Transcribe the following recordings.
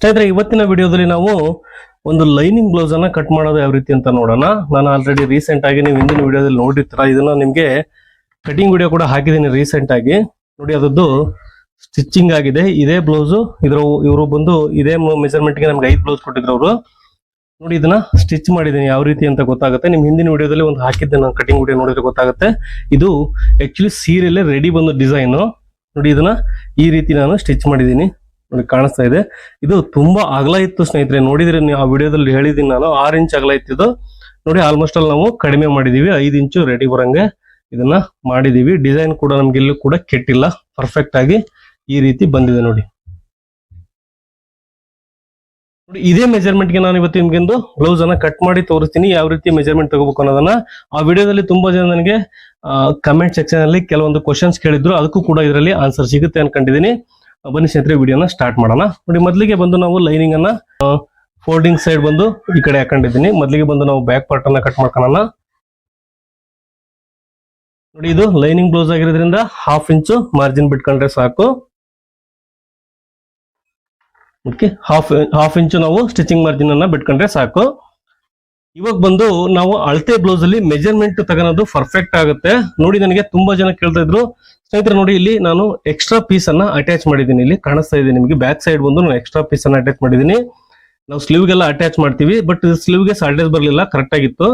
ಸ್ನೇಹಿತರೆ, ಇವತ್ತಿನ ವಿಡಿಯೋದಲ್ಲಿ ನಾವು ಒಂದು ಲೈನಿಂಗ್ ಬ್ಲೌಸ್ ಅನ್ನ ಕಟ್ ಮಾಡೋದು ಯಾವ ರೀತಿ ಅಂತ ನೋಡೋಣ. ನಾನು ಆಲ್ರೆಡಿ ರೀಸೆಂಟ್ ಆಗಿ ನೀವು ಹಿಂದಿನ ವಿಡಿಯೋದಲ್ಲಿ ನೋಡಿರ್ತೀರ, ಇದನ್ನ ನಿಮಗೆ ಕಟಿಂಗ್ ವಿಡಿಯೋ ಕೂಡ ಹಾಕಿದ್ದೀನಿ ರೀಸೆಂಟ್ ಆಗಿ. ನೋಡಿ ಅದದ್ದು ಸ್ಟಿಚಿಂಗ್ ಆಗಿದೆ, ಇದೇ ಬ್ಲೌಸ್, ಇದ್ರ ಇವರು ಬಂದು ಇದೇ ಮೆಜರ್ಮೆಂಟ್ಗೆ ನಮ್ಗೆ ಐದು ಬ್ಲೌಸ್ ಕೊಟ್ಟಿದ್ರು ಅವರು. ನೋಡಿ, ಇದನ್ನ ಸ್ಟಿಚ್ ಮಾಡಿದ್ದೀನಿ, ಯಾವ ರೀತಿ ಅಂತ ಗೊತ್ತಾಗುತ್ತೆ. ನಿಮ್ ಹಿಂದಿನ ವಿಡಿಯೋದಲ್ಲಿ ಒಂದು ಹಾಕಿದ್ದೆ ನಾನು ಕಟಿಂಗ್ ವಿಡಿಯೋ ನೋಡಿದ್ರೆ ಗೊತ್ತಾಗುತ್ತೆ. ಇದು ಆಕ್ಚುಲಿ ಸೀರೆಲೆ ರೆಡಿ ಬಂದು ಡಿಸೈನ್ ನೋಡಿ, ಇದನ್ನ ಈ ರೀತಿ ನಾನು ಸ್ಟಿಚ್ ಮಾಡಿದ್ದೀನಿ. ನೋಡಿ ಕಾಣಿಸ್ತಾ ಇದೆ. ಇದು ತುಂಬಾ ಅಗಲ ಇತ್ತು ಸ್ನೇಹಿತರೆ ನೋಡಿದ್ರೆ ನೀವು ಆ ವಿಡಿಯೋದಲ್ಲಿ ಹೇಳಿದೀನಿ ನಾನು ಆರು ಇಂಚ್ ಅಗಲ ಇತ್ತಿದ್ದು ನೋಡಿ ಆಲ್ಮೋಸ್ಟ್ ಅಲ್ಲಿ ನಾವು ಕಡಿಮೆ ಮಾಡಿದೀವಿ ಐದು ಇಂಚು ರೆಡಿ ಬರಂಗೆ ಇದನ್ನ ಮಾಡಿದೀವಿ. ಡಿಸೈನ್ ಕೂಡ ನಮ್ಗೆ ಎಲ್ಲೂ ಕೂಡ ಕೆಟ್ಟಿಲ್ಲ ಪರ್ಫೆಕ್ಟ್ ಆಗಿ ಈ ರೀತಿ ಬಂದಿದೆ ನೋಡಿ. ನೋಡಿ ಇದೇ ಮೆಜರ್ಮೆಂಟ್ಗೆ ನಾನು ಇವತ್ತು ನಿಮ್ಗೆಂದು ಬ್ಲೌಸ್ ಅನ್ನ ಕಟ್ ಮಾಡಿ ತೋರಿಸ್ತೀನಿ ಯಾವ ರೀತಿ ಮೆಜರ್ಮೆಂಟ್ ತಗೋಬೇಕು ಅನ್ನೋದನ್ನ. ಆ ವಿಡಿಯೋದಲ್ಲಿ ತುಂಬಾ ಜನ ನನಗೆ ಕಮೆಂಟ್ ಸೆಕ್ಷನ್ ಅಲ್ಲಿ ಕೆಲವೊಂದು ಕ್ವಶನ್ಸ್ ಕೇಳಿದ್ರು ಅದಕ್ಕೂ ಕೂಡ ಇದರಲ್ಲಿ ಆನ್ಸರ್ ಸಿಗುತ್ತೆ ಅನ್ಕೊಂಡಿದೀನಿ ಆ, ಬನ್ನಿ ಸ್ನೇಹಿತರೆ, ವಿಡಿಯೋನ ಸ್ಟಾರ್ಟ್ ಮಾಡೋಣ. ನೋಡಿ, ಮೊದಲಿಗೆ ಬಂದು ನಾವು ಲೈನಿಂಗ್ ಅನ್ನ ಫೋಲ್ಡಿಂಗ್ ಸೈಡ್ ಬಂದು ಈ ಕಡೆ ಹಾಕೊಂಡಿದ್ದೀನಿ. ಮೊದಲಿಗೆ ಬಂದು ನಾವು ಬ್ಯಾಕ್ ಪಾರ್ಟ್ ಅನ್ನ ಕಟ್ ಮಾಡ್ಕೊಳ್ಳೋಣ ನೋಡಿ, ಇದು ಲೈನಿಂಗ್ ಬ್ಲೌಸ್ ಆಗಿರೋದ್ರಿಂದ ಹಾಫ್ ಇಂಚು ಮಾರ್ಜಿನ್ ಬಿಟ್ಕೊಂಡ್ರೆ ಸಾಕು. ಓಕೆ ಹಾಫ್ ಹಾಫ್ ಇಂಚು ನಾವು ಸ್ಟಿಚಿಂಗ್ ಮಾರ್ಜಿನ್ ಅನ್ನ ಬಿಟ್ಕೊಂಡ್ರೆ ಸಾಕು. ಇವಾಗ ಬಂದು ನಾವು ಅಳತೆ ಬ್ಲೌಸ್ ಅಲ್ಲಿ ಮೆಜರ್ಮೆಂಟ್ ತಗೊಳೋದು ಪರ್ಫೆಕ್ಟ್ ಆಗುತ್ತೆ. ನೋಡಿ, ನನಗೆ ತುಂಬಾ ಜನ ಕೇಳ್ತಾ ಇದ್ರು ಸ್ನೇಹಿತರೆ ನೋಡಿ, ಇಲ್ಲಿ ನಾನು ಎಕ್ಸ್ಟ್ರಾ ಪೀಸ್ ಅನ್ನ ಅಟ್ಯಾಚ್ ಮಾಡಿದ್ದೀನಿ. ಇಲ್ಲಿ ಕಾಣಿಸ್ತಾ ಇದೆ ನಿಮಗೆ. ಬ್ಯಾಕ್ ಸೈಡ್ ಬಂದು ನಾನು ಎಕ್ಸ್ಟ್ರಾ ಪೀಸ್ ಅನ್ನ ಅಟ್ಯಾಚ್ ಮಾಡಿದ್ದೀನಿ. ನಾವು ಸ್ಲೀವ್ ಗೆಲ್ಲ ಅಟ್ಯಾಚ್ ಮಾಡ್ತೀವಿ ಬಟ್ ಸ್ಲೀವ್ಗೆ ಸಾಲ್ಟೇಜ್ ಬರಲಿಲ್ಲ ಕರೆಕ್ಟ್ ಆಗಿತ್ತು.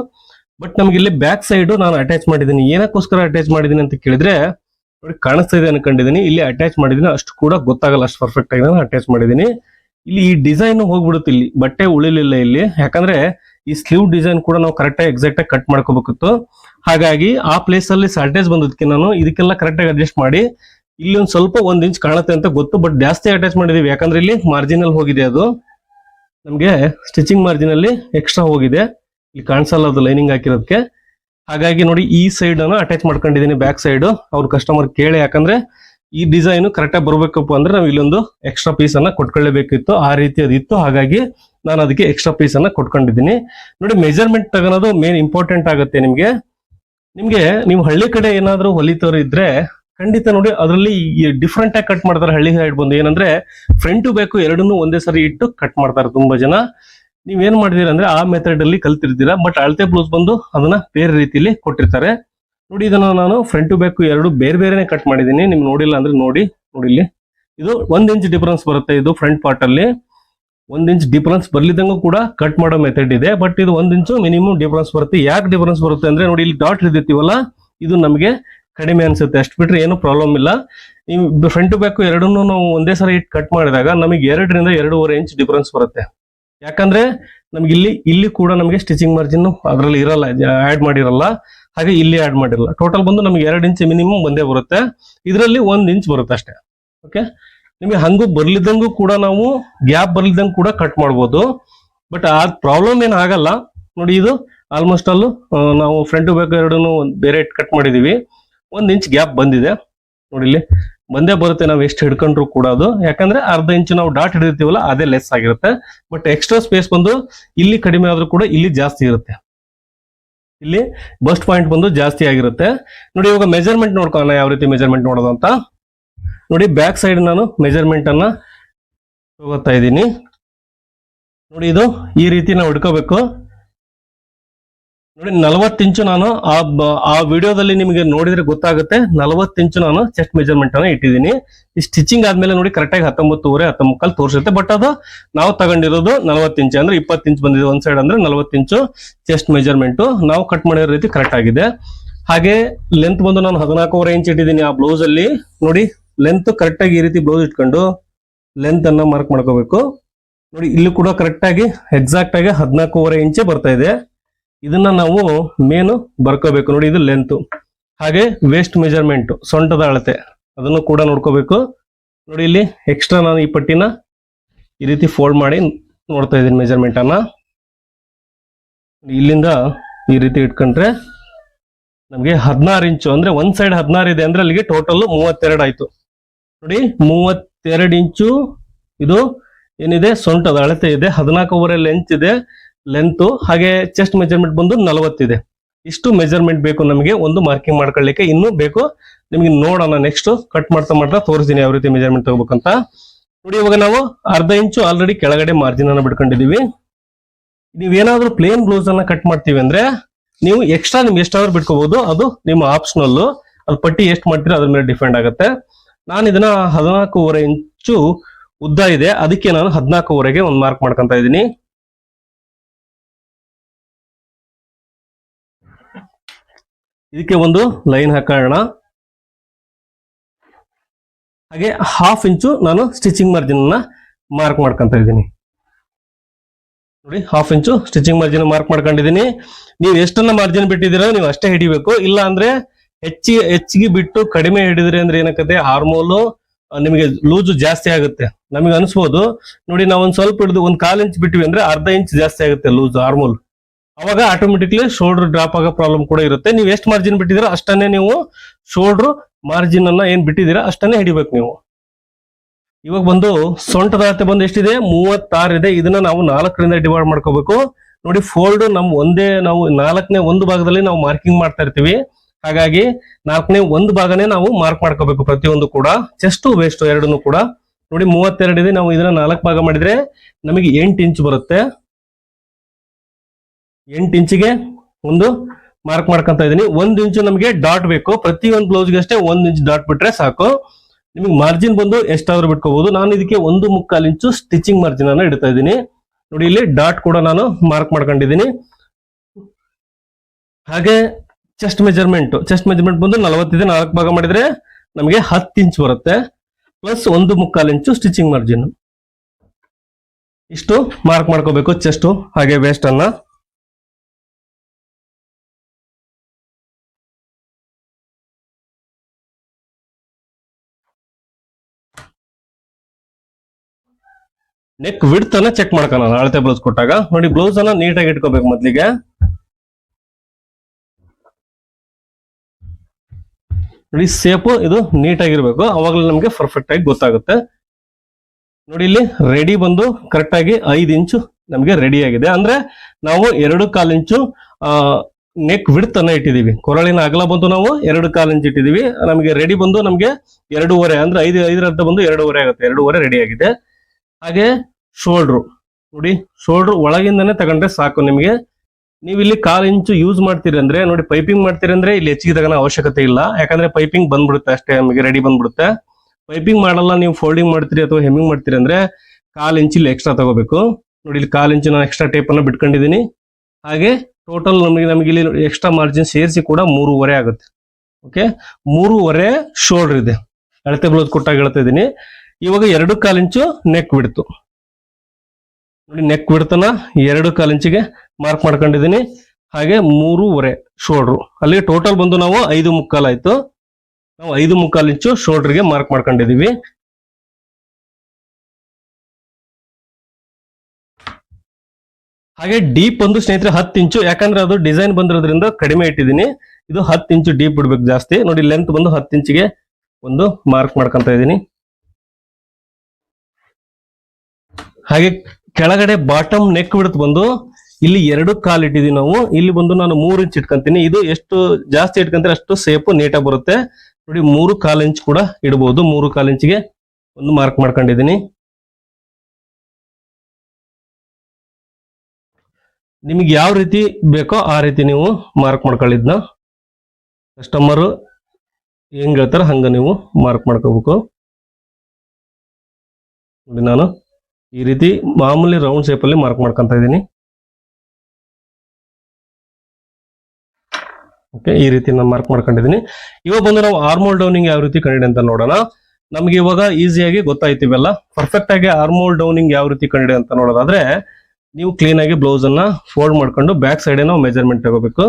ಬಟ್ ನಮ್ಗೆ ಇಲ್ಲಿ ಬ್ಯಾಕ್ ಸೈಡ್ ನಾನು ಅಟ್ಯಾಚ್ ಮಾಡಿದ್ದೀನಿ. ಏನಕ್ಕೋಸ್ಕರ ಅಟ್ಯಾಚ್ ಮಾಡಿದ್ದೀನಿ ಅಂತ ಕೇಳಿದ್ರೆ, ನೋಡಿ ಕಾಣಿಸ್ತಾ ಇದೆ ಅನ್ಕೊಂಡಿದ್ದೀನಿ. ಇಲ್ಲಿ ಅಟ್ಯಾಚ್ ಮಾಡಿದ್ದೀನಿ, ಅಷ್ಟು ಕೂಡ ಗೊತ್ತಾಗಲ್ಲ, ಅಷ್ಟು ಪರ್ಫೆಕ್ಟ್ ಆಗಿ ನಾನು ಅಟ್ಯಾಚ್ ಮಾಡಿದ್ದೀನಿ. ಇಲ್ಲಿ ಈ ಡಿಸೈನ್ ಹೋಗ್ಬಿಡುತ್ತೆ ಇಲ್ಲಿ. ಬಟ್ಟೆ ಉಳಿಲಿಲ್ಲ ಇಲ್ಲಿ. ಯಾಕಂದ್ರೆ ಈ ಸ್ಲೀವ್ ಡಿಸೈನ್ ಕೂಡ ನಾವು ಕರೆಕ್ಟ್ ಆಗಿ ಎಕ್ಸಾಕ್ಟ್ ಆಗಿ ಕಟ್ ಮಾಡ್ಕೋಬೇಕಿತ್ತು. ಹಾಗಾಗಿ ಆ ಪ್ಲೇಸ್ ಅಲ್ಲಿ ಸಾಲ್ಟೇಜ್ ಬಂದದಕ್ಕೆ ನಾನು ಇದಕ್ಕೆಲ್ಲ ಕರೆಕ್ಟ್ ಆಗಿ ಅಡ್ಜಸ್ಟ್ ಮಾಡಿ ಇಲ್ಲಿ ಒಂದು ಸ್ವಲ್ಪ ಒಂದ್ ಇಂಚ್ ಕಾಣುತ್ತೆ ಅಂತ ಗೊತ್ತು ಬಟ್ ಜಾಸ್ತಿ ಅಟ್ಯಾಚ್ ಮಾಡಿದೀವಿ. ಯಾಕಂದ್ರೆ ಇಲ್ಲಿ ಮಾರ್ಜಿನ್ ಅಲ್ಲಿ ಹೋಗಿದೆ ಅದು. ನಮ್ಗೆ ಸ್ಟಿಚಿಂಗ್ ಮಾರ್ಜಿನ್ ಅಲ್ಲಿ ಎಕ್ಸ್ಟ್ರಾ ಹೋಗಿದೆ. ಇಲ್ಲಿ ಕಾಣಿಸಲ್ಲ ಅದು ಲೈನಿಂಗ್ ಹಾಕಿರೋದಕ್ಕೆ ಹಾಗಾಗಿ ನೋಡಿ ಈ ಸೈಡ್ ಅನ್ನು ಅಟ್ಯಾಚ್ ಮಾಡ್ಕೊಂಡಿದ್ದೀನಿ ಬ್ಯಾಕ್ ಸೈಡ್ ಅವ್ರ ಕಸ್ಟಮರ್ ಕೇಳಿ, ಯಾಕಂದ್ರೆ ಈ ಡಿಸೈನ್ ಕರೆಕ್ಟ್ ಆಗಿ ಬರ್ಬೇಕಪ್ಪ ಅಂದ್ರೆ ನಾವು ಇಲ್ಲೊಂದು ಎಕ್ಸ್ಟ್ರಾ ಪೀಸ್ ಅನ್ನ ಕೊಟ್ಕೊಳ್ಳೇಬೇಕಿತ್ತು. ಆ ರೀತಿ ಅದಿತ್ತು ಹಾಗಾಗಿ ನಾನು ಅದಕ್ಕೆ ಎಕ್ಸ್ಟ್ರಾ ಪೀಸ್ ಅನ್ನ ಕೊಟ್ಕೊಂಡಿದ್ದೀನಿ. ನೋಡಿ ಮೆಜರ್ಮೆಂಟ್ ತಗೊಳೋದು ಮೇನ್ ಇಂಪಾರ್ಟೆಂಟ್ ಆಗುತ್ತೆ ನಿಮ್ಗೆ. ನಿಮ್ಗೆ ನೀವು ಹಳ್ಳಿ ಕಡೆ ಏನಾದ್ರೂ ಹೊಲಿತವ್ರು ಇದ್ರೆ ಖಂಡಿತ ನೋಡಿ ಅದರಲ್ಲಿ ಡಿಫ್ರೆಂಟ್ ಆಗಿ ಕಟ್ ಮಾಡ್ತಾರೆ ಹಳ್ಳಿ ಸೈಡ್ ಬಂದು. ಏನಂದ್ರೆ ಫ್ರಂಟ್ ಬೇಕು ಎರಡನ್ನೂ ಒಂದೇ ಸರಿ ಇಟ್ಟು ಕಟ್ ಮಾಡ್ತಾರೆ ತುಂಬಾ ಜನ. ನೀವೇನ್ ಮಾಡಿದೀರ ಅಂದ್ರೆ ಆ ಮೆಥಡ್ ಅಲ್ಲಿ ಕಲ್ತಿರ್ತೀರಾ ಬಟ್ ಅಳತೆ ಬ್ಲೌಸ್ ಬಂದು ಅದನ್ನ ಬೇರೆ ರೀತಿಯಲ್ಲಿ ಕೊಟ್ಟಿರ್ತಾರೆ. ನೋಡಿ ಇದನ್ನ ನಾನು ಫ್ರಂಟ್ ಬ್ಯಾಕ್ ಎರಡು ಬೇರೆ ಬೇರೆನೆ ಕಟ್ ಮಾಡಿದೀನಿ. ನಿಮ್ಗೆ ನೋಡಿಲ್ಲ ಅಂದ್ರೆ ನೋಡಿ ನೋಡಿ ಇಲ್ಲಿ. ಇದು ಒಂದ್ ಇಂಚ್ ಡಿಫರೆನ್ಸ್ ಬರುತ್ತೆ ಇದು ಫ್ರಂಟ್ ಪಾರ್ಟ್ ಅಲ್ಲಿ. ಒಂದ್ ಇಂಚ್ ಡಿಫರೆನ್ಸ್ ಬರ್ಲಿದಂಗೂ ಕೂಡ ಕಟ್ ಮಾಡೋ ಮೆಥಡ್ ಇದೆ. ಬಟ್ ಇದು ಒಂದ್ ಇಂಚು ಮಿನಿಮಮ್ ಡಿಫರೆನ್ಸ್ ಬರುತ್ತೆ. ಯಾಕೆ ಡಿಫರೆನ್ಸ್ ಬರುತ್ತೆ ಅಂದ್ರೆ ನೋಡಿ, ಇಲ್ಲಿ ಡಾಟ್ ಹಿಡಿದಿರ್ತೀವಲ್ಲ, ಇದು ನಮಗೆ ಕಡಿಮೆ ಅನ್ಸುತ್ತೆ. ಅಷ್ಟು ಬಿಟ್ರೆ ಏನು ಪ್ರಾಬ್ಲಮ್ ಇಲ್ಲ. ನೀವು ಫ್ರಂಟ್ ಬ್ಯಾಕ್ ಎರಡನ್ನೂ ನಾವು ಒಂದೇ ಸಲ ಇಟ್ಟು ಕಟ್ ಮಾಡಿದಾಗ ನಮಗೆ ಎರಡರಿಂದ ಎರಡೂವರೆ ಇಂಚ್ ಡಿಫರೆನ್ಸ್ ಬರುತ್ತೆ. ಯಾಕಂದ್ರೆ ನಮ್ಗೆ ಇಲ್ಲಿ ಇಲ್ಲಿ ಕೂಡ ನಮಗೆ ಸ್ಟಿಚಿಂಗ್ ಮಾರ್ಜಿನ್ ಅದರಲ್ಲಿ ಇರಲ್ಲ ಆಡ್ ಮಾಡಿರಲ್ಲ. ಹಾಗೆ ಇಲ್ಲಿ ಆಡ್ ಮಾಡಿರಲ್ಲ. ಟೋಟಲ್ ಬಂದು ನಮಗೆ ಎರಡು ಇಂಚ್ ಮಿನಿಮಮ್ ಒಂದೇ ಬರುತ್ತೆ. ಇದರಲ್ಲಿ ಒಂದು ಇಂಚ್ ಬರುತ್ತೆ ಅಷ್ಟೇ. ಓಕೆ ನಿಮಗೆ ಹಂಗೂ ಬರ್ಲಿದ್ದಂಗೂ ಕೂಡ ನಾವು ಗ್ಯಾಪ್ ಬರ್ಲಿದ್ದಂಗೆ ಕೂಡ ಕಟ್ ಮಾಡ್ಬೋದು. ಬಟ್ ಆ ಪ್ರಾಬ್ಲಮ್ ಏನು ಆಗಲ್ಲ. ನೋಡಿ ಇದು ಆಲ್ಮೋಸ್ಟ್ ಅಲ್ಲೂ ನಾವು ಫ್ರಂಟ್ ಬ್ಯಾಕ್ ಎರಡನ್ನು ಬೇರೆ ಕಟ್ ಮಾಡಿದೀವಿ. ಒಂದು ಇಂಚ್ ಗ್ಯಾಪ್ ಬಂದಿದೆ. ನೋಡಿ ಇಲ್ಲಿ ಬಂದೇ ಬರುತ್ತೆ ನಾವು ಎಷ್ಟು ಹಿಡ್ಕೊಂಡ್ರು ಕೂಡ ಅದು. ಯಾಕಂದ್ರೆ ಅರ್ಧ ಇಂಚು ನಾವು ಡಾಟ್ ಹಿಡಿದಿರ್ತೀವಲ್ಲ, ಅದೇ ಲೆಸ್ ಆಗಿರುತ್ತೆ. ಬಟ್ ಎಕ್ಸ್ಟ್ರಾ ಸ್ಪೇಸ್ ಬಂದು ಇಲ್ಲಿ ಕಡಿಮೆ ಆದ್ರೂ ಕೂಡ ಇಲ್ಲಿ ಜಾಸ್ತಿ ಇರುತ್ತೆ. ಇಲ್ಲಿ ಬಸ್ಟ್ ಪಾಯಿಂಟ್ ಬಂದು ಜಾಸ್ತಿ ಆಗಿರುತ್ತೆ. ನೋಡಿ ಇವಾಗ ಮೆಜರ್ಮೆಂಟ್ ನೋಡ್ಕೊಳ್ಳೋಣ ಯಾವ ರೀತಿ ಮೆಜರ್ಮೆಂಟ್ ನೋಡೋದು ಅಂತ. ನೋಡಿ ಬ್ಯಾಕ್ ಸೈಡ್ ನಾನು ಮೆಜರ್ಮೆಂಟ್ ಅನ್ನ ತಗೋತಾ ಇದ್ದೀನಿ. ನೋಡಿ ಇದು ಈ ರೀತಿ ನಾವು ಹಿಡ್ಕೋಬೇಕು. ನೋಡಿ ನಲವತ್ತು ಇಂಚು ನಾನು ಆ ಆ ವಿಡಿಯೋದಲ್ಲಿ ನಿಮಗೆ ನೋಡಿದ್ರೆ ಗೊತ್ತಾಗುತ್ತೆ. ನಲವತ್ತು ಇಂಚು ನಾನು ಚೆಸ್ಟ್ ಮೆಜರ್ಮೆಂಟ್ ಅನ್ನ ಇಟ್ಟಿದ್ದೀನಿ. ಈ ಸ್ಟಿಚಿಂಗ್ ಆದ್ಮೇಲೆ ನೋಡಿ ಕರೆಕ್ಟಾಗಿ ಹತ್ತೊಂಬತ್ತುವರೆ ಹತ್ತೊಂಬತ್ತು ತೋರಿಸುತ್ತೆ. ಬಟ್ ಅದು ನಾವು ತಗೊಂಡಿರೋದು ನಲವತ್ತು ಇಂಚು. ಅಂದ್ರೆ ಇಪ್ಪತ್ತು ಇಂಚ್ ಬಂದಿದೆ ಒಂದ್ ಸೈಡ್ ಅಂದ್ರೆ ನಲವತ್ತು ಇಂಚು ಚೆಸ್ಟ್ ಮೆಜರ್ಮೆಂಟ್ ನಾವು ಕಟ್ ಮಾಡಿರೋ ರೀತಿ ಕರೆಕ್ಟ್ ಆಗಿದೆ. ಹಾಗೆ ಲೆಂತ್ ಬಂದು ನಾನು ಹದಿನಾಲ್ಕೂವರೆ ಇಂಚ್ ಇಟ್ಟಿದ್ದೀನಿ ಆ ಬ್ಲೌಸ್ ಅಲ್ಲಿ. ನೋಡಿ ಲೆಂತ್ ಕರೆಕ್ಟ್ ಆಗಿ ಈ ರೀತಿ ಬ್ಲೌಸ್ ಇಟ್ಕೊಂಡು ಲೆಂತ್ ಅನ್ನ ಮಾರ್ಕ್ ಮಾಡ್ಕೋಬೇಕು. ನೋಡಿ, ಇಲ್ಲಿ ಕೂಡ ಕರೆಕ್ಟ್ ಆಗಿ ಎಕ್ಸಾಕ್ಟ್ ಆಗಿ ಹದಿನಾಲ್ಕೂವರೆ ಇಂಚೆ ಬರ್ತಾ ಇದೆ. ಇದನ್ನ ನಾವು ಮೇನು ಬರ್ಕೋಬೇಕು. ನೋಡಿ, ಇದು ಲೆಂತ್ ಹಾಗೆ ವೇಸ್ಟ್ ಮೆಜರ್ಮೆಂಟ್ ಸೊಂಟದ ಅಳತೆ. ಅದನ್ನು ಕೂಡ ನೋಡ್ಕೋಬೇಕು. ನೋಡಿ, ಇಲ್ಲಿ ಎಕ್ಸ್ಟ್ರಾ ನಾನು ಈ ಪಟ್ಟಿನ ಈ ರೀತಿ ಫೋಲ್ಡ್ ಮಾಡಿ ನೋಡ್ತಾ ಇದ್ದೀನಿ ಮೆಜರ್ಮೆಂಟ್ ಅನ್ನ. ಇಲ್ಲಿಂದ ಈ ರೀತಿ ಇಟ್ಕೊಂಡ್ರೆ ನಮಗೆ ಹದಿನಾರು ಇಂಚು ಅಂದ್ರೆ ಒಂದ್ ಸೈಡ್ ಹದಿನಾರು ಇದೆ ಅಂದ್ರೆ ಅಲ್ಲಿಗೆ ಟೋಟಲ್ ಮೂವತ್ತೆರಡು ಆಯ್ತು. ನೋಡಿ, ಮೂವತ್ತೆರಡು ಇಂಚು ಇದು ಏನಿದೆ? ಸೊಂಟದ ಅಳತೆ ಇದೆ ಹದಿನಾಲ್ಕೂವರೆ ಲೆಂತ್ ಇದೆ ಲೆಂತ್ ಹಾಗೆ ಚೆಸ್ಟ್ ಮೆಜರ್ಮೆಂಟ್ ಬಂದು ನಲವತ್ತಿದೆ ಇಷ್ಟು ಮೆಜರ್ಮೆಂಟ್ ಬೇಕು ನಮಗೆ, ಒಂದು ಮಾರ್ಕಿಂಗ್ ಮಾಡ್ಕೊಳ್ಳಿಕ್ಕೆ ಇನ್ನೂ ಬೇಕು. ನಿಮಗೆ ನೋಡೋಣ ನೆಕ್ಸ್ಟ್ ಕಟ್ ಮಾಡ್ತಾ ಮಾಡ್ತಾ ತೋರಿಸ್ತೀನಿ ಯಾವ ರೀತಿ ಮೆಜರ್ಮೆಂಟ್ ತಗೋಬೇಕಂತ. ನೋಡಿ, ಇವಾಗ ನಾವು ಅರ್ಧ ಇಂಚು ಆಲ್ರೆಡಿ ಕೆಳಗಡೆ ಮಾರ್ಜಿನ್ ಅನ್ನ ಬಿಟ್ಕೊಂಡಿದೀವಿ ನೀವೇನಾದ್ರೂ ಪ್ಲೇನ್ ಬ್ಲೌಸ್ ಅನ್ನ ಕಟ್ ಮಾಡ್ತೀವಿ ಅಂದ್ರೆ ನೀವು ಎಕ್ಸ್ಟ್ರಾ ನಿಮ್ಗೆ ಎಷ್ಟಾದ್ರೂ ಬಿಟ್ಕೋಬಹುದು ಅದು ನಿಮ್ಮ ಆಪ್ಷನಲ್ ಅಲ್ಲಿ ಪಟ್ಟಿ ಎಷ್ಟು ಮಾಡ್ತೀರಾ ಅದ್ರ ಮೇಲೆ ಡಿಪೆಂಡ್ ಆಗುತ್ತೆ. ನಾನು ಇದನ್ನ ಹದಿನಾಲ್ಕೂವರೆ ಇಂಚು ಉದ್ದ ಇದೆ, ಅದಕ್ಕೆ ನಾನು ಹದಿನಾಲ್ಕೂವರೆಗೆ ಒಂದು ಮಾರ್ಕ್ ಮಾಡ್ಕೊಂತ ಇದ್ದೀನಿ. ಇದಕ್ಕೆ ಒಂದು ಲೈನ್ ಹಾಕೋಣ. ಹಾಗೆ ಹಾಫ್ ಇಂಚು ನಾನು ಸ್ಟಿಚಿಂಗ್ ಮಾರ್ಜಿನ್ ಮಾರ್ಕ್ ಮಾಡ್ಕೊಂತ ಇದ್ದೀನಿ. ನೋಡಿ half inch stitching margin mark ಮಾಡ್ಕೊಂಡಿದ್ದೀನಿ. ನೀವು ಎಷ್ಟನ್ನ ಮಾರ್ಜಿನ್ ಬಿಟ್ಟಿದ್ದೀರೋ ನೀವು ಅಷ್ಟೇ ಹಿಡಿಬೇಕು. ಇಲ್ಲ ಅಂದ್ರೆ ಹೆಚ್ಚಿಗೆ ಹೆಚ್ಚಿಗೆ ಬಿಟ್ಟು ಕಡಿಮೆ ಹಿಡಿದ್ರಿ ಅಂದ್ರೆ ಏನಾಗುತ್ತೆ? ಹಾರ್ಮೋಲು ನಿಮಗೆ ಲೂಸ್ ಜಾಸ್ತಿ ಆಗುತ್ತೆ. ನಮಗೆ ಅನ್ಸ್ಬೋದು. ನೋಡಿ, ನಾವು ಒಂದ್ ಸ್ವಲ್ಪ ಹಿಡಿದು ಒಂದ್ ಕಾಲ್ ಇಂಚ್ ಬಿಟ್ಟಿವಿ ಅಂದ್ರೆ ಅರ್ಧ ಇಂಚ್ ಜಾಸ್ತಿ ಆಗುತ್ತೆ ಲೂಸ್ ಹಾರ್ಮೋಲ್ ಅವಾಗ ಆಟೋಮೆಟಿಕ್ಲಿ ಶೋಲ್ಡರ್ ಡ್ರಾಪ್ ಆಗೋ ಪ್ರಾಬ್ಲಮ್ ಕೂಡ ಇರುತ್ತೆ. ನೀವು ಎಷ್ಟು ಮಾರ್ಜಿನ್ ಬಿಟ್ಟಿದ್ದೀರಾ ಅಷ್ಟನ್ನೇ ನೀವು ಶೋಲ್ಡರ್ ಮಾರ್ಜಿನ್ ಅನ್ನ ಏನ್ ಬಿಟ್ಟಿದ್ದೀರಾ ಅಷ್ಟನ್ನೇ ಹಿಡಿಬೇಕು ನೀವು. ಇವಾಗ ಬಂದು ಸೊಂಟದ ಅಳತೆ ಬಂದು ಎಷ್ಟಿದೆ? ಮೂವತ್ತಾರು ಇದೆ. ಇದನ್ನ ನಾವು ನಾಲ್ಕರಿಂದ ಡಿವೈಡ್ ಮಾಡ್ಕೋಬೇಕು. ನೋಡಿ ಫೋಲ್ಡ್ ನಮ್ ಒಂದೇ, ನಾವು ನಾಲ್ಕನೇ ಒಂದು ಭಾಗದಲ್ಲಿ ನಾವು ಮಾರ್ಕಿಂಗ್ ಮಾಡ್ತಾ ಇರ್ತೀವಿ. ಹಾಗಾಗಿ ನಾಲ್ಕನೇ ಒಂದು ಭಾಗನೇ ನಾವು ಮಾರ್ಕ್ ಮಾಡ್ಕೋಬೇಕು ಪ್ರತಿಯೊಂದು ಕೂಡ. ಚೆಸ್ಟ್ ವೇಸ್ಟ್ ಎರಡನ್ನು ಕೂಡ. ನೋಡಿ, ಮೂವತ್ತೆರಡು ಇದೆ. ನಾವು ಇದನ್ನ ನಾಲ್ಕು ಭಾಗ ಮಾಡಿದ್ರೆ ನಮಗೆ ಎಂಟು ಇಂಚ್ ಬರುತ್ತೆ. ಎಂಟು ಇಂಚಿಗೆ ಒಂದು ಮಾರ್ಕ್ ಮಾಡ್ಕೊಂತ ಇದೀನಿ. ಒಂದು ಇಂಚು ನಮಗೆ ಡಾಟ್ ಬೇಕು. ಪ್ರತಿಯೊಂದು ಬ್ಲೌಸ್ಗೆ ಅಷ್ಟೇ ಒಂದು ಇಂಚ್ ಡಾಟ್ ಬಿಟ್ರೆ ಸಾಕು. ನಿಮಗೆ ಮಾರ್ಜಿನ್ ಬಂದು ಎಷ್ಟಾದ್ರೂ ಬಿಟ್ಕೋಬಹುದು ನಾನು ಇದಕ್ಕೆ ಒಂದು ಮುಕ್ಕಾಲು ಇಂಚು ಸ್ಟಿಚಿಂಗ್ ಮಾರ್ಜಿನ್ ಅನ್ನ ಇಡ್ತಾ ಇದ್ದೀನಿ. ನೋಡಿ, ಇಲ್ಲಿ ಡಾಟ್ ಕೂಡ ನಾನು ಮಾರ್ಕ್ ಮಾಡ್ಕೊಂಡಿದ್ದೀನಿ. ಹಾಗೆ ಚೆಸ್ಟ್ ಮೆಜರ್ಮೆಂಟ್ ಚೆಸ್ಟ್ ಮೆಜರ್ಮೆಂಟ್ ಬಂದು ನಲವತ್ತಿದೆ ನಾಲ್ಕು ಭಾಗ ಮಾಡಿದ್ರೆ ನಮಗೆ ಹತ್ತು ಇಂಚ್ ಬರುತ್ತೆ. ಪ್ಲಸ್ ಒಂದು ಮುಕ್ಕಾಲು ಇಂಚು ಸ್ಟಿಚಿಂಗ್ ಮಾರ್ಜಿನ್ ಇಷ್ಟು ಮಾರ್ಕ್ ಮಾಡ್ಕೋಬೇಕು ಚೆಸ್ಟು ಹಾಗೆ ವೇಸ್ಟ್ ಅನ್ನ. ನೆಕ್ ವಿಡ್ತ್ ಅನ್ನ ಚೆಕ್ ಮಾಡ್ಕೊಳ್ಳೋಣ ಅಳತೆ ಬ್ಲೌಸ್ ಕೊಟ್ಟಾಗ. ನೋಡಿ ಬ್ಲೌಸ್ ಅನ್ನ ನೀಟಾಗಿ ಇಟ್ಕೋಬೇಕು ಮೊದ್ಲಿಗೆ. ನೋಡಿ ಸೇಪು ಇದು ನೀಟಾಗಿರ್ಬೇಕು ಅವಾಗಲೇ ನಮಗೆ ಪರ್ಫೆಕ್ಟ್ ಆಗಿ ಗೊತ್ತಾಗುತ್ತೆ. ನೋಡಿ, ಇಲ್ಲಿ ರೆಡಿ ಬಂದು ಕರೆಕ್ಟ್ ಆಗಿ ಐದು ಇಂಚು ನಮಗೆ ರೆಡಿ ಆಗಿದೆ. ಅಂದ್ರೆ ನಾವು ಎರಡು ಕಾಲು ಇಂಚು ನೆಕ್ ವಿಡ್ತ್ ಅನ್ನ ಇಟ್ಟಿದೀವಿ. ಕೊರಳಿನ ಅಗಲ ಬಂದು ನಾವು ಎರಡು ಕಾಲು ಇಂಚು ಇಟ್ಟಿದೀವಿ. ನಮಗೆ ರೆಡಿ ಬಂದು ನಮಗೆ ಎರಡೂವರೆ, ಅಂದ್ರೆ ಐದು ಐದರ ಅರ್ಧ ಬಂದು ಎರಡೂವರೆ ಆಗುತ್ತೆ. ಎರಡೂವರೆ ರೆಡಿ ಆಗಿದೆ. ಹಾಗೆ ಶೋಲ್ಡ್ರು ನೋಡಿ ಶೋಲ್ಡ್ರ್ ಒಳಗಿಂದನೇ ತಗೊಂಡ್ರೆ ಸಾಕು ನಿಮಗೆ. ನೀವು ಇಲ್ಲಿ ಕಾಲ್ ಇಂಚು ಯೂಸ್ ಮಾಡ್ತೀರಿ ಅಂದ್ರೆ, ನೋಡಿ ಪೈಪಿಂಗ್ ಮಾಡ್ತೀರಿ ಅಂದ್ರೆ ಇಲ್ಲಿ ಹೆಚ್ಚಿಗೆ ತಗೋಣ ಅವಶ್ಯಕತೆ ಇಲ್ಲ. ಯಾಕಂದ್ರೆ ಪೈಪಿಂಗ್ ಬಂದ್ಬಿಡುತ್ತೆ ಅಷ್ಟೇ, ನಮಗೆ ರೆಡಿ ಬಂದ್ಬಿಡುತ್ತೆ. ಪೈಪಿಂಗ್ ಮಾಡಲ್ಲ, ನೀವು ಫೋಲ್ಡಿಂಗ್ ಮಾಡ್ತೀರಿ ಅಥವಾ ಹೆಮ್ಮಿಂಗ್ ಮಾಡ್ತೀರಿ ಅಂದ್ರೆ ಕಾಲು ಇಂಚು ಇಲ್ಲಿ ಎಕ್ಸ್ಟ್ರಾ ತಗೋಬೇಕು. ನೋಡಿ, ಇಲ್ಲಿ ಕಾಲ್ ಇಂಚು ನಾನು ಎಕ್ಸ್ಟ್ರಾ ಟೇಪ್ ಅನ್ನ ಬಿಟ್ಕೊಂಡಿದ್ದೀನಿ ಹಾಗೆ ಟೋಟಲ್ ನಮಗೆ ನಮಗೆ ಇಲ್ಲಿ ಎಕ್ಸ್ಟ್ರಾ ಮಾರ್ಜಿನ್ ಸೇರಿಸಿ ಕೂಡ ಮೂರುವರೆ ಆಗುತ್ತೆ. ಓಕೆ ಮೂರುವರೆ ಶೋಲ್ಡ್ರ್ ಇದೆ. ಅಳತೆ ಬ್ಲೌಸ್ ಕೊಟ್ಟಾಗ ಹೇಳ್ತಾ ಇದ್ದೀನಿ. ಇವಾಗ ಎರಡು ಕಾಲಿಂಚು ನೆಕ್ ಬಿಡ್ತು ನೋಡಿ ನೆಕ್ ಬಿಡ್ತನ ಎರಡು ಕಾಲಿಂಚಿಗೆ ಮಾರ್ಕ್ ಮಾಡ್ಕೊಂಡಿದ್ದೀನಿ. ಹಾಗೆ ಮೂರುವರೆ ಶೋಲ್ಡ್ರು ಅಲ್ಲಿ ಟೋಟಲ್ ಬಂದು ನಾವು ಐದು ಮುಕ್ಕಾಲ್ ಆಯ್ತು. ನಾವು ಐದು ಮುಕ್ಕಾಲ್ ಇಂಚು ಶೋಲ್ಡರ್ಗೆ ಮಾರ್ಕ್ ಮಾಡ್ಕೊಂಡಿದೀವಿ. ಹಾಗೆ ಡೀಪ್ ಒಂದು ಸ್ನೇಹಿತರೆ ಹತ್ತು ಇಂಚು, ಯಾಕಂದ್ರೆ ಅದು ಡಿಸೈನ್ ಬಂದಿರೋದ್ರಿಂದ ಕಡಿಮೆ ಇಟ್ಟಿದ್ದೀನಿ. ಇದು ಹತ್ತು ಇಂಚು ಡೀಪ್ ಬಿಡ್ಬೇಕು ಜಾಸ್ತಿ. ನೋಡಿ ಲೆಂತ್ ಬಂದು ಹತ್ತು ಇಂಚಿಗೆ ಒಂದು ಮಾರ್ಕ್ ಮಾಡ್ಕೊಂತ ಇದ್ದೀನಿ ಹಾಗೆ ಕೆಳಗಡೆ ಬಾಟಮ್ ನೆಕ್ ಬಿಡುತ್ತೆ ಬಂದು. ಇಲ್ಲಿ ಎರಡು ಕಾಲ್ ಇಟ್ಟಿದೀವಿ ನಾವು. ಇಲ್ಲಿ ಬಂದು ನಾನು ಮೂರು ಇಂಚ್ ಇಟ್ಕೊಂತೀನಿ. ಇದು ಎಷ್ಟು ಜಾಸ್ತಿ ಇಟ್ಕೊಂತೀರ ಅಷ್ಟು ಸೇಪು ನೀಟಾಗಿ ಬರುತ್ತೆ. ನೋಡಿ, ಮೂರು ಕಾಲ್ ಇಂಚ್ ಕೂಡ ಇಡಬಹುದು ಮೂರು ಕಾಲ್ ಇಂಚ್ಗೆ ಒಂದು ಮಾರ್ಕ್ ಮಾಡ್ಕೊಂಡಿದ್ದೀನಿ. ನಿಮ್ಗೆ ಯಾವ ರೀತಿ ಬೇಕೋ ಆ ರೀತಿ ನೀವು ಮಾರ್ಕ್ ಮಾಡ್ಕೊಳ್ಳಿದ್ನ. ಕಸ್ಟಮರ್ ಹೆಂಗ್ ಹೇಳ್ತಾರ ಹಂಗ ನೀವು ಮಾರ್ಕ್ ಮಾಡ್ಕೋಬೇಕು. ನೋಡಿ ನಾನು. ಈ ರೀತಿ ಮಾಮೂಲಿ ರೌಂಡ್ ಶೇಪಲ್ಲಿ ಮಾರ್ಕ್ ಮಾಡ್ಕೊಂತ ಇದ್ದೀನಿ. ಓಕೆ ಈ ರೀತಿ ನಾನು ಮಾರ್ಕ್ ಮಾಡ್ಕೊಂಡಿದ್ದೀನಿ. ಇವಾಗ ಬಂದು ನಾವು ಆರ್ಮೋಲ್ ಡೌನಿಂಗ್ ಯಾವ ರೀತಿ ಕಂಡಿದೆ ಅಂತ ನೋಡೋಣ. ನಮ್ಗೆ ಇವಾಗ ಈಸಿಯಾಗಿ ಗೊತ್ತಾಯ್ತು ಇವೆಲ್ಲ ಪರ್ಫೆಕ್ಟ್ ಆಗಿ ಆರ್ಮೋಲ್ ಡೌನಿಂಗ್ ಯಾವ ರೀತಿ ಕಂಡಿದೆ ಅಂತ ನೋಡೋದಾದ್ರೆ, ನೀವು ಕ್ಲೀನ್ ಆಗಿ ಬ್ಲೌಸ್ ಅನ್ನ ಫೋಲ್ಡ್ ಮಾಡ್ಕೊಂಡು ಬ್ಯಾಕ್ ಸೈಡ್ ನಾವು ಮೆಜರ್ಮೆಂಟ್ ತಗೋಬೇಕು.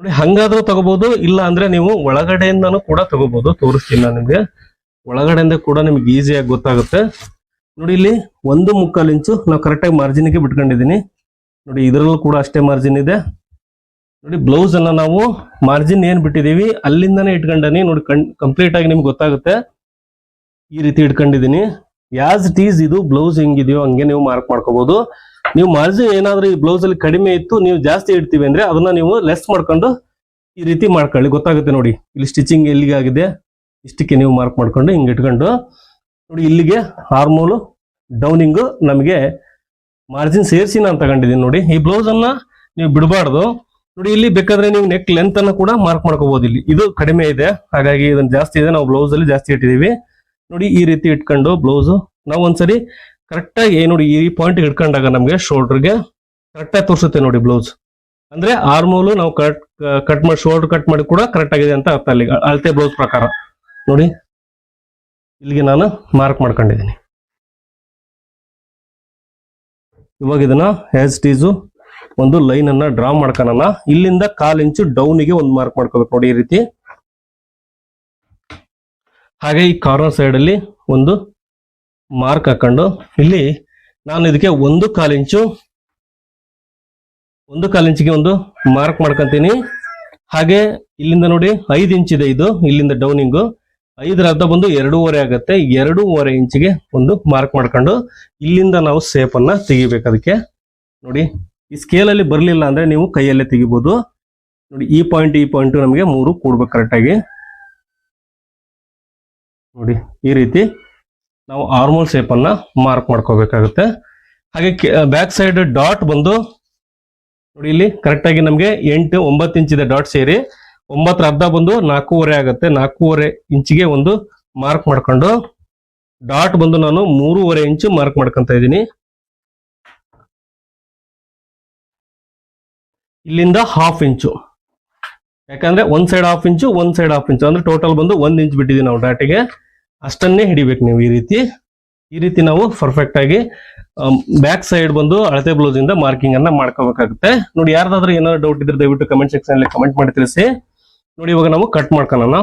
ನೋಡಿ, ಹಂಗಾದ್ರೂ ತಗೋಬಹುದು ಇಲ್ಲ ಅಂದ್ರೆ ನೀವು ಒಳಗಡೆಯಿಂದನೂ ಕೂಡ ತಗೋಬಹುದು ತೋರಿಸ್ತೀನಿ ನಾನು ನಿಮ್ಗೆ. ಒಳಗಡೆಯಿಂದ ಕೂಡ ನಿಮ್ಗೆ ಈಸಿಯಾಗಿ ಗೊತ್ತಾಗುತ್ತೆ. ನೋಡಿ ಇಲ್ಲಿ ಒಂದು ಮುಕ್ಕಾಲು ಇಂಚು ನಾವು ಕರೆಕ್ಟಾಗಿ ಮಾರ್ಜಿನ್ಗೆ ಬಿಟ್ಕೊಂಡಿದ್ದೀನಿ. ನೋಡಿ ಇದರಲ್ಲೂ ಕೂಡ ಅಷ್ಟೇ ಮಾರ್ಜಿನ್ ಇದೆ. ನೋಡಿ ಬ್ಲೌಸ್ ಅನ್ನ ನಾವು ಮಾರ್ಜಿನ್ ಏನ್ ಬಿಟ್ಟಿದೀವಿ ಅಲ್ಲಿಂದನೇ ಇಟ್ಕೊಂಡನಿ. ನೋಡಿ ಕಂಪ್ಲೀಟ್ ಆಗಿ ನಿಮ್ಗೆ ಗೊತ್ತಾಗುತ್ತೆ. ಈ ರೀತಿ ಇಟ್ಕೊಂಡಿದೀನಿ ಯಾಸ್ ಇಟ್ ಈಸ್ ಇದು ಬ್ಲೌಸ್ ಹೆಂಗಿದೆಯೋ ಹಂಗೆ ನೀವು ಮಾರ್ಕ್ ಮಾಡ್ಕೋಬಹುದು ನೀವು ಮಾರ್ಜಿನ್ ಏನಾದ್ರೂ ಈ ಬ್ಲೌಸ್ ಅಲ್ಲಿ ಕಡಿಮೆ ಇತ್ತು, ನೀವು ಜಾಸ್ತಿ ಇಡ್ತೀವಿ ಅಂದ್ರೆ ಅದನ್ನ ನೀವು ಲೆಸ್ ಮಾಡ್ಕೊಂಡು ಈ ರೀತಿ ಮಾಡ್ಕೊಳ್ಳಿ. ಗೊತ್ತಾಗುತ್ತೆ ನೋಡಿ. ಇಲ್ಲಿ ಸ್ಟಿಚಿಂಗ್ ಎಲ್ಲಿಗೆ ಆಗಿದೆ ಇಷ್ಟಕ್ಕೆ ನೀವು ಮಾರ್ಕ್ ಮಾಡ್ಕೊಂಡು ಹಿಂಗೆ ಇಟ್ಕೊಂಡು ನೋಡಿ ಇಲ್ಲಿಗೆ ಹಾರ್ಮೋಲು ಡೌನಿಂಗು ನಮಗೆ ಮಾರ್ಜಿನ್ ಸೇರಿಸಿ ನಾನು ತಗೊಂಡಿದ್ದೀನಿ ನೋಡಿ. ಈ ಬ್ಲೌಸ್ ಅನ್ನ ನೀವು ಬಿಡಬಾರ್ದು. ನೋಡಿ ಇಲ್ಲಿ ಬೇಕಾದ್ರೆ ನೀವು ನೆಕ್ ಲೆಂತ್ ಅನ್ನು ಕೂಡ ಮಾರ್ಕ್ ಮಾಡ್ಕೋಬಹುದು ಇಲ್ಲಿ. ಇದು ಕಡಿಮೆ ಇದೆ. ಹಾಗಾಗಿ ಇದನ್ನು ಜಾಸ್ತಿ ಇದೆ. ನಾವು ಬ್ಲೌಸ್ ಅಲ್ಲಿ ಜಾಸ್ತಿ ಇಟ್ಟಿದ್ದೀವಿ ನೋಡಿ ಈ ರೀತಿ ಇಟ್ಕೊಂಡು ಬ್ಲೌಸ್ ನಾವು ಒಂದ್ಸರಿ ಕರೆಕ್ಟಾಗಿ ನೋಡಿ ಈ ಪಾಯಿಂಟ್ ಇಟ್ಕೊಂಡಾಗ ನಮಗೆ ಶೋಲ್ಡರ್ಗೆ ಕರೆಕ್ಟಾಗಿ ತೋರಿಸುತ್ತೆ ನೋಡಿ ಬ್ಲೌಸ್ ಅಂದ್ರೆ ಆರ್ಮೋಲು ನಾವು ಕಟ್ ಕಟ್ ಮಾಡಿ ಶೋಲ್ಡರ್ ಕಟ್ ಮಾಡಿ ಕೂಡ ಕರೆಕ್ಟ್ ಆಗಿದೆ ಅಂತ ಅರ್ಥ ಅಲ್ಲಿ, ಅಳತೆ ಬ್ಲೌಸ್ ಪ್ರಕಾರ. ನೋಡಿ. ಇಲ್ಲಿಗೆ ನಾನು ಮಾರ್ಕ್ ಮಾಡ್ಕೊಂಡಿದ್ದೀನಿ. ಇವಾಗ ಇದನ್ನ ಹ್ಯಾಸ್ ಟೀಸು ಒಂದು ಲೈನ್ ಅನ್ನ ಡ್ರಾ ಮಾಡ್ಕೊಳ್ಳೋಣ ಇಲ್ಲಿಂದ ಕಾಲ್ ಇಂಚು ಡೌನಿಗೆ ಒಂದು ಮಾರ್ಕ್ ಮಾಡ್ಕೋಬೇಕು ನೋಡಿ ಈ ರೀತಿ. ಹಾಗೆ ಈ ಕಾರ್ನರ್ ಸೈಡ್ ಅಲ್ಲಿ ಒಂದು ಮಾರ್ಕ್ ಹಾಕೊಂಡು ಇಲ್ಲಿ ನಾನು ಇದಕ್ಕೆ ಒಂದು ಕಾಲ್ ಇಂಚು ಒಂದು ಕಾಲ್ ಇಂಚಿಗೆ ಒಂದು ಮಾರ್ಕ್ ಮಾಡ್ಕೊಂತೀನಿ. ಹಾಗೆ ಇಲ್ಲಿಂದ ನೋಡಿ ಐದು ಇಂಚ್ ಇದೆ ಇದು, ಇಲ್ಲಿಂದ ಡೌನಿಂಗು ಐದರ ಅರ್ಧ ಬಂದು ಎರಡೂವರೆ ಆಗುತ್ತೆ. ಎರಡೂವರೆ ಇಂಚಿಗೆ ಒಂದು ಮಾರ್ಕ್ ಮಾಡ್ಕೊಂಡು ಇಲ್ಲಿಂದ ನಾವು ಸೇಪನ್ನ ತೆಗಿಬೇಕು ಅದಕ್ಕೆ. ನೋಡಿ, ಈ ಸ್ಕೇಲ್ ಅಲ್ಲಿ ಅಂದರೆ ನೀವು ಕೈಯಲ್ಲೇ ತೆಗಿಬೋದು. ನೋಡಿ, ಈ ಪಾಯಿಂಟ್ ಈ ಪಾಯಿಂಟ್ ನಮಗೆ ಮೂರು ಕೂಡ್ಬೇಕು ಕರೆಕ್ಟಾಗಿ ನೋಡಿ, ಈ ರೀತಿ ನಾವು ಆರ್ಮೋಲ್ ಶೇಪ್ ಅನ್ನ ಮಾರ್ಕ್ ಮಾಡ್ಕೋಬೇಕಾಗುತ್ತೆ. ಹಾಗೆ ಬ್ಯಾಕ್ ಸೈಡ್ ಡಾಟ್ ಬಂದು ನೋಡಿ ಇಲ್ಲಿ ಕರೆಕ್ಟಾಗಿ ನಮಗೆ ಎಂಟು, ಒಂಬತ್ತು ಇಂಚಿದೆ ಡಾಟ್ ಸೇರಿ ಒಂಬತ್ತರ ಅರ್ಧ ಬಂದು ನಾಲ್ಕೂವರೆ ಆಗುತ್ತೆ. ನಾಲ್ಕೂವರೆ ಇಂಚಿಗೆ ಒಂದು ಮಾರ್ಕ್ ಮಾಡ್ಕೊಂಡು ಡಾಟ್ ಬಂದು ನಾನು ಮೂರುವರೆ ಇಂಚು ಮಾರ್ಕ್ ಮಾಡ್ಕೊಂತ ಇದ್ದೀನಿ. ಇಲ್ಲಿಂದ ಹಾಫ್ ಇಂಚು. ಯಾಕಂದ್ರೆ ಒಂದ್ ಸೈಡ್ ಹಾಫ್ ಇಂಚು, ಒಂದ್ ಸೈಡ್ ಹಾಫ್ ಇಂಚು. ಅಂದ್ರೆ ಟೋಟಲ್ ಬಂದು ಒಂದ್ ಇಂಚ್ ಬಿಟ್ಟಿದ್ದೀವಿ ನಾವು ಡಾಟಿಗೆ ಅಷ್ಟನ್ನೇ ಹಿಡಿಬೇಕು ನೀವು ಈ ರೀತಿ. ಈ ರೀತಿ ನಾವು ಪರ್ಫೆಕ್ಟ್ ಆಗಿ ಬ್ಯಾಕ್ ಸೈಡ್ ಬಂದು ಅಳತೆ ಬ್ಲೌಸ್ ಇಂದ ಮಾರ್ಕಿಂಗ್ ಅನ್ನ ಮಾಡ್ಕೋಬೇಕಾಗುತ್ತೆ. ನೋಡಿ, ಯಾರ್ದಾದ್ರೂ ಏನಾದ್ರು ಡೌಟ್ ಇದ್ರೆ ದಯವಿಟ್ಟು ಕಮೆಂಟ್ ಸೆಕ್ಷನ್ ಅಲ್ಲಿ ಕಮೆಂಟ್ ಮಾಡಿ ತಿಳಿಸಿ. ನೋಡಿ, ಇವಾಗ ನಾವು ಕಟ್ ಮಾಡ್ಕೊಳ್ಳೋಣ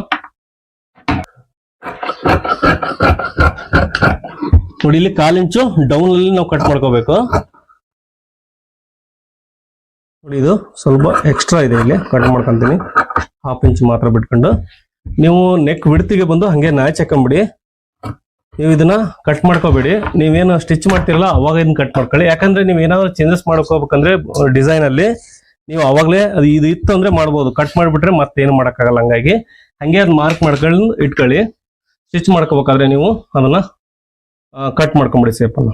ನೋಡಿ, ಇಲ್ಲಿ ಇಂಚು ಡೌನ್ ಅಲ್ಲಿ ನಾವು ಕಟ್ ಮಾಡ್ಕೋಬೇಕು. ನೋಡಿ, ಇದು ಸ್ವಲ್ಪ ಎಕ್ಸ್ಟ್ರಾ ಇದೆ ಇಲ್ಲಿ. ಕಟ್ ಮಾಡ್ಕೊಂತೀನಿ. ಹಾಫ್ ಇಂಚ್ ಮಾತ್ರ ಬಿಟ್ಕೊಂಡು. ನೀವು ನೆಕ್ ಬಿಡ್ತಿಗೆ ಬಂದು ಹಂಗೆ ನಾಚ್ ಹಾಕೊಂಬಿಡಿ. ನೀವು ಇದನ್ನ ಕಟ್ ಮಾಡ್ಕೋಬೇಡಿ. ನೀವೇನು ಸ್ಟಿಚ್ ಮಾಡ್ತಿರಲ್ಲ, ಅವಾಗ ಇದನ್ನ ಕಟ್ ಮಾಡ್ಕೊಳ್ಳಿ. ಯಾಕಂದ್ರೆ ನೀವು ಏನಾದ್ರು ಚೇಂಜಸ್ ಮಾಡ್ಕೋಬೇಕಂದ್ರೆ, ಡಿಸೈನ್ ಅಲ್ಲಿ ನೀವು ಅವಾಗಲೇ ಅದು ಇದು ಇತ್ತು ಅಂದ್ರೆ ಮಾಡ್ಬೋದು. ಕಟ್ ಮಾಡಿಬಿಟ್ರೆ ಮತ್ತೇನು ಮಾಡೋಕ್ಕಾಗಲ್ಲ ಹಂಗಾಗಿ. ಹಂಗೆ ಅದು ಮಾರ್ಕ್ ಮಾಡ್ಕೊಂಡು ಇಟ್ಕೊಳ್ಳಿ. ಸ್ಟಿಚ್ ಮಾಡ್ಕೋಬೇಕಾದ್ರೆ ನೀವು ಅದನ್ನ ಕಟ್ ಮಾಡ್ಕೊಂಬಿಡಿ ಸೇಪನ್ನು